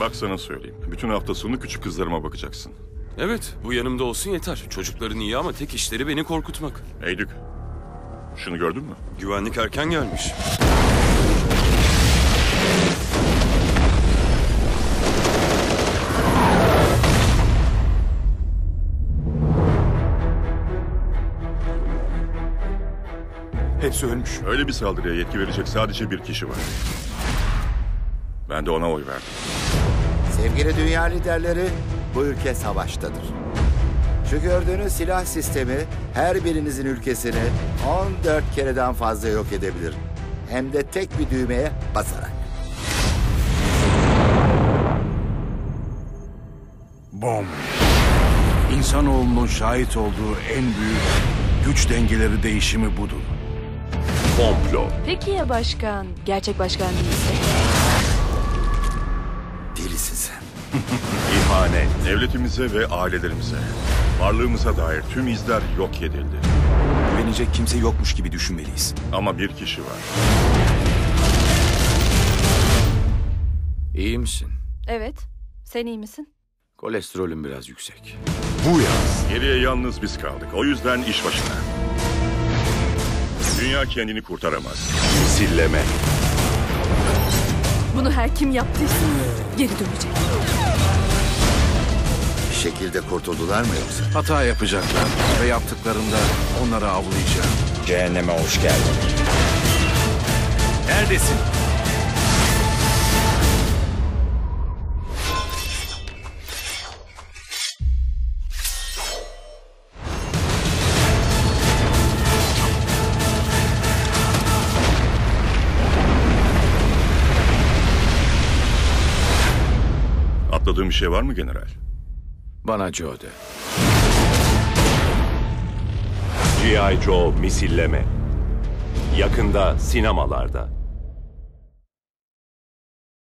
Bak sana söyleyeyim. Bütün hafta sonu küçük kızlarıma bakacaksın. Evet, bu yanımda olsun yeter. Çocukların iyi ama tek işleri beni korkutmak. Eydük. Şunu gördün mü? Güvenlik erken gelmiş. Hepsi ölmüş. Öyle bir saldırıya yetki verecek sadece bir kişi var. Ben de ona oy verdim. Sevgili dünya liderleri, bu ülke savaştadır. Şu gördüğünüz silah sistemi her birinizin ülkesini 14 kereden fazla yok edebilir. Hem de tek bir düğmeye basarak. Bom. İnsanoğlunun şahit olduğu en büyük güç dengeleri değişimi budur. Komplo. Peki ya başkan? Gerçek başkan değilse? Delisin sen. İhanet. Devletimize ve ailelerimize, varlığımıza dair tüm izler yok edildi. Güvenecek kimse yokmuş gibi düşünmeliyiz. Ama bir kişi var. İyi misin? Evet. Sen iyi misin? Kolesterolün biraz yüksek. Bu yaz. Geriye yalnız biz kaldık. O yüzden iş başına. Dünya kendini kurtaramaz. Misilleme. Bunu her kim yaptıysa geri dönecek. Bir şekilde kurtuldular mı yoksa? Hata yapacaklar ve yaptıklarında onları avlayacağım. Cehenneme hoş geldin. Neredesin? Atladığım bir şey var mı general? Bana Joe de. G.I. Joe misilleme. Yakında sinemalarda.